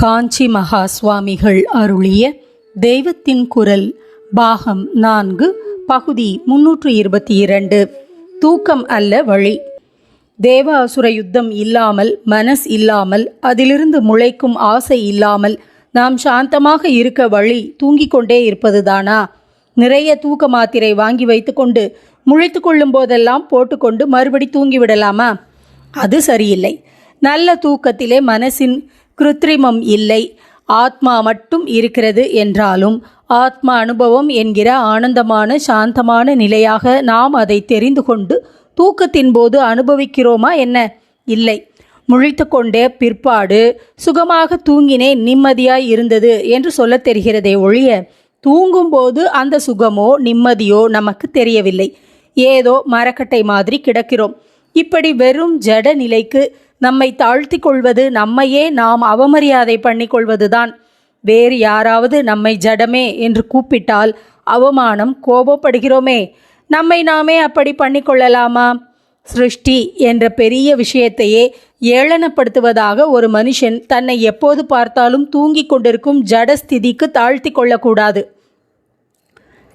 காஞ்சி மகா சுவாமிகள் அருளிய தெய்வத்தின் குரல் பாகம் நான்கு பகுதி முன்னூற்று இருபத்தி இரண்டு. தூக்கம் அல்ல வழி. தேவாசுர யுத்தம் இல்லாமல் மனஸ் இல்லாமல் அதிலிருந்து முளைக்கும் ஆசை இல்லாமல் நாம் சாந்தமாக இருக்க வழி தூங்கிக் கொண்டே இருப்பதுதானா? நிறைய தூக்க மாத்திரை வாங்கி வைத்துக்கொண்டு முழித்து கொள்ளும் போதெல்லாம் போட்டுக்கொண்டு மறுபடி தூங்கிவிடலாமா அது சரியில்லை. நல்ல தூக்கத்திலே மனசின் கிருத்திரிமம் இல்லை. ஆத்மா மட்டும் இருக்கிறது என்றாலும் ஆத்மா அனுபவம் என்கிற ஆனந்தமான சாந்தமான நிலையாக நாம் அதை தெரிந்து கொண்டு தூக்கத்தின் போது அனுபவிக்கிறோமா என்ன? இல்லை. முழித்து கொண்டே பிற்பாடு சுகமாக தூங்கினேன் நிம்மதியாய் இருந்தது என்று சொல்லத் தெரிகிறதே ஒழிய தூங்கும்போது அந்த சுகமோ நிம்மதியோ நமக்கு தெரியவில்லை. ஏதோ மரக்கட்டை மாதிரி கிடக்கிறோம். இப்படி வெறும் ஜட நிலைக்கு நம்மை தாழ்த்தி கொள்வது நம்மையே நாம் அவமரியாதை பண்ணி கொள்வதுதான் வேறு யாராவது நம்மை ஜடமே என்று கூப்பிட்டால் அவமானம் கோபப்படுகிறோமே. நம்மை நாமே அப்படி பண்ணிக்கொள்ளலாமா? சிருஷ்டி என்ற பெரிய விஷயத்தையே ஏளனப்படுத்துவதாக ஒரு மனுஷன் தன்னை எப்போது பார்த்தாலும் தூங்கிக் கொண்டிருக்கும் ஜடஸ்திதிக்கு தாழ்த்தி கொள்ளக்கூடாது.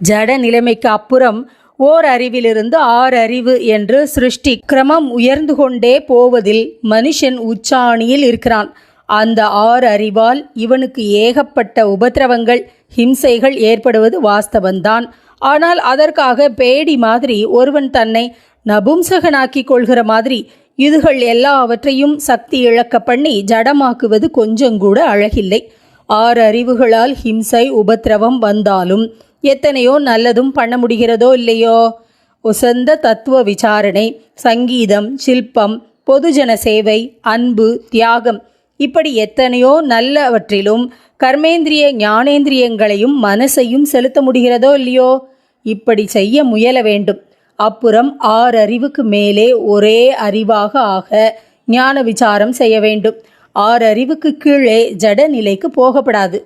ஜட நிலைமைக்கு அப்புறம் ஓர் அறிவிலிருந்து ஆறு அறிவு என்று சிருஷ்டி கிரமம் உயர்ந்து கொண்டே போவதில் மனுஷன் உச்சாணியில் இருக்கிறான். அந்த ஆறு அறிவால் இவனுக்கு ஏகப்பட்ட உபத்திரவங்கள் ஹிம்சைகள் ஏற்படுவது வாஸ்தவன்தான் ஆனால் அதற்காக பேடி மாதிரி ஒருவன் தன்னை நபும்சகனாக்கிக் கொள்கிற மாதிரி இதுகள் எல்லாவற்றையும் சக்தி இழக்க பண்ணி ஜடமாக்குவது கொஞ்சங்கூட அழகில்லை. ஆறு அறிவுகளால் ஹிம்சை உபத்திரவம் வந்தாலும் எத்தனையோ நல்லதும் பண்ண முடிகிறதோ இல்லையோ? உசந்த தத்துவ விசாரணை சங்கீதம் சில்பம் பொதுஜன சேவை அன்பு தியாகம் இப்படி எத்தனையோ நல்லவற்றிலும் கர்மேந்திரிய ஞானேந்திரியங்களையும் மனசையும் செலுத்த முடிகிறதோ இல்லையோ? இப்படி செய்ய முயல வேண்டும். அப்புறம் ஆறு அறிவுக்கு மேலே ஒரே அறிவாக ஆக ஞான விசாரம் செய்ய வேண்டும். ஆறு அறிவுக்கு கீழே ஜட நிலைக்கு போகப்படாது.